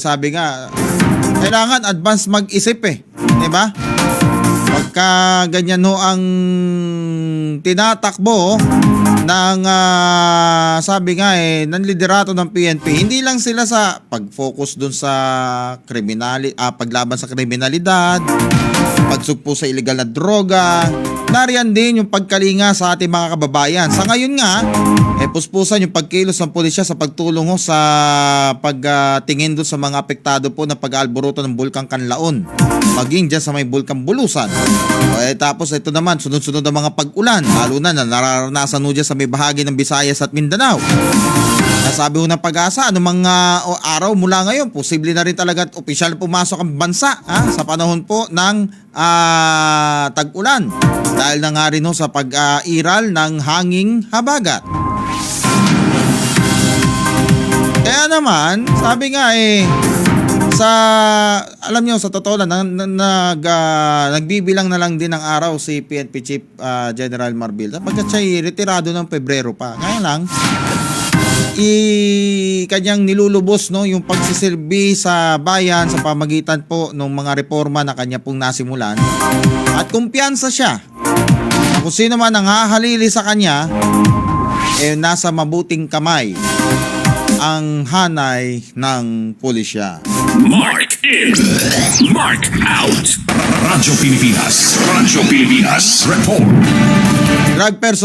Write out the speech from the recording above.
sabi nga, kailangan advance mag-isip eh. Di ba? Pagka ganyan ho ang tinatakbo ng ah, sabi nga eh ng liderato ng PNP hindi lang sila sa pag-focus dun sa kriminali ah, paglaban sa kriminalidad pagsugpo sa illegal na droga nariyan din yung pagkalinga sa ating mga kababayan. Sa ngayon nga eh puspusan yung pagkilos ng pulisya sa pagtulong sa pagtingin doon sa mga apektado po ng pag-aalboroto ng Bulkang Kanlaon. Maging dyan sa may Bulkang Bulusan. O, eh, tapos ito naman sunod-sunod ang mga pag-ulan lalo na na nararanasan ho dyan sa may bahagi ng Visayas at Mindanao Nasabi ko ng pag-asa, mga o, araw mula ngayon, posible na rin talaga at opisyal na pumasok ang bansa ha, sa panahon po ng ah, tag-ulan. Dahil na nga rin ho sa pag-iral ng hanging habagat. Kaya naman, sabi nga eh, sa alam niyo sa totoo lang nag, nag, ah, nagbibilang na lang din ng araw si PNP Chief ah, General Marbil sapagkat siya retirado ng Pebrero pa. Ngayon lang i kanyang nilulubos no yung pagsisilbi sa bayan sa pamagitan po ng mga reforma na kanya pong nasimulan at kumpiyansa siya na kung sino man ang hahalili sa kanya eh nasa mabuting kamay ang hanay ng pulisya. Mark in. Mark out. Radyo Pilipinas. Radyo Pilipinas. Report. Drug person